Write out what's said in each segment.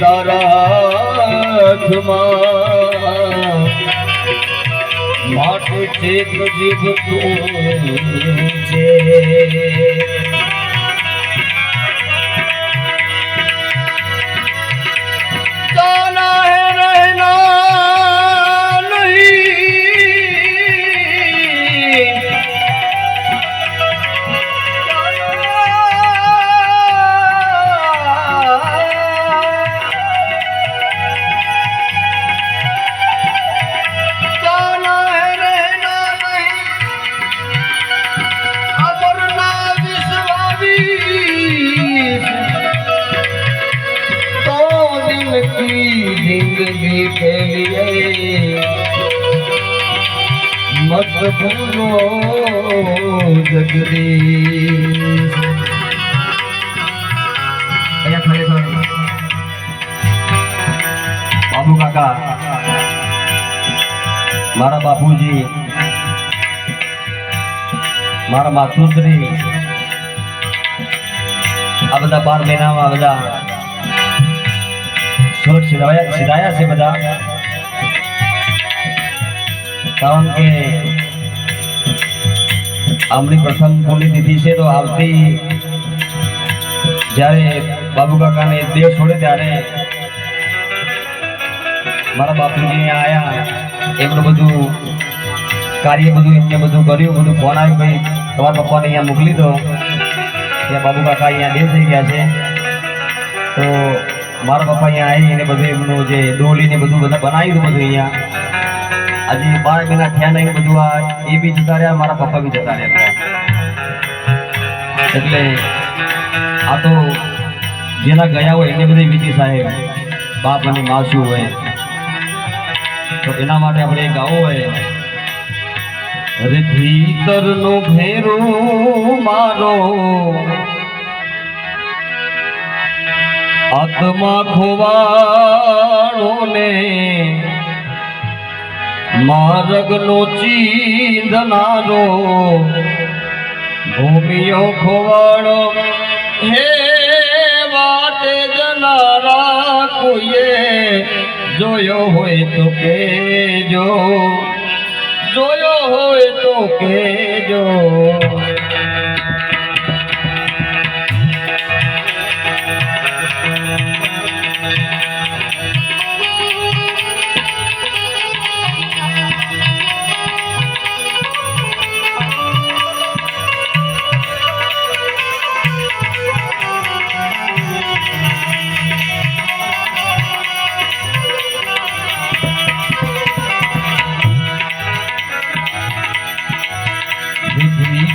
તારા હાથમાં. માટે છે તો છે પ્રભુનો જગદીશ બાબુ કાકા મારા બાપુજી, મારા માતુશ્રી આ બધા બાર મહિનામાં બધા શોધ સિધાયા છે બધા. કારણ કે આમની પ્રથમ પુણ્યતિથિ છે તો આવતી જ્યારે બાબુ કાકાને દેવ છોડે ત્યારે મારા બાપુજી આવ્યા એમનું બધું કાર્ય બધું, એમને બધું કર્યું, બધું ફોન આવ્યું ભાઈ તમારા પપ્પાને અહીંયા મોકલી દો. ત્યાં બાબુ કાકા અહીંયા દેવ થઈ ગયા છે. તો મારા પપ્પા અહીંયા આવી એને બધું એમનું જે ડોલી ને બધું બધા બનાવ્યું બધું અહીંયા. આજે બાર મહિના થયા નહીં, બધું આ એ બી જતા રહ્યા, મારા પપ્પા બી જતા રહ્યા. એટલે આ તો જેના ગયા હોય એને બધી વિધિ સાહેબ, બાપ અને માસુ હોય. તો એના માટે આપણે ગાવું હોય. અરે ભીતરનો ભેરો મારો, આત્મા ખોવાણો ને માર્ગનો ચીંધનારો ભૂમિયો ખોવાડો. હે વાટે જનારા કોઈએ જોયો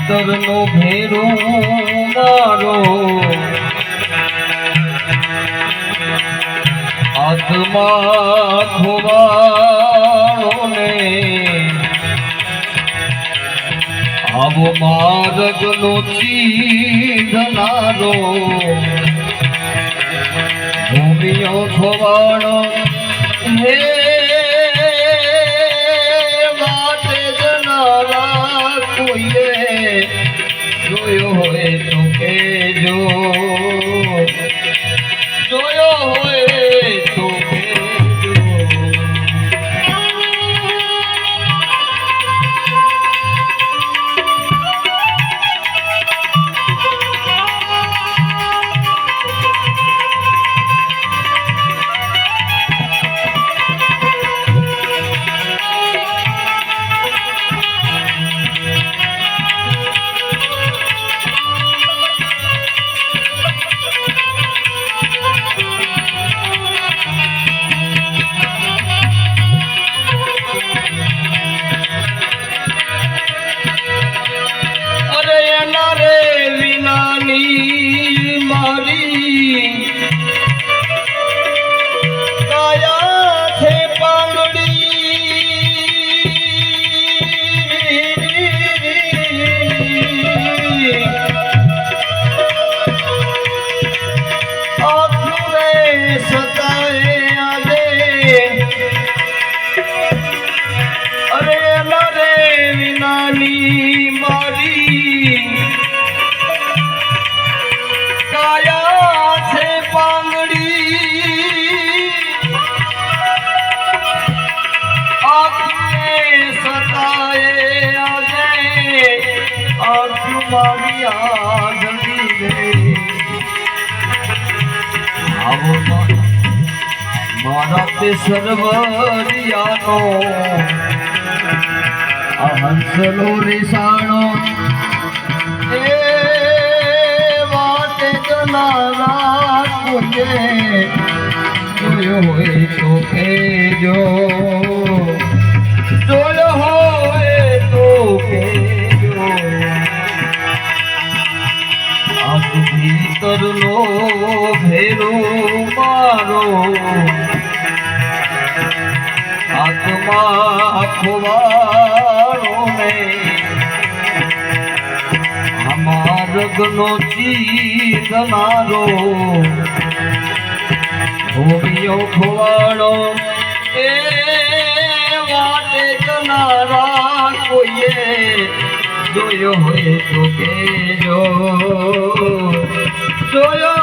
ભીતરનો ભેરો મારો આત્મા ખોવાળો ને આવો માર્ગનો ચીધનારો ભૂમિયો ખોવાણો પાવ્યા જમીને આવો મારા તે સર્વરિયાનો. હંસનો નિશાણો એ વાટે જનારા કુંજે. જોયો હોય તો કેજો મારો. આત્મા ખોવારો ને અમારગનો ચીતનારો ભોમિયો ખોવાડો એ વાટે જનારા કોઈએ જોયો હોય તો કેજો. જોયો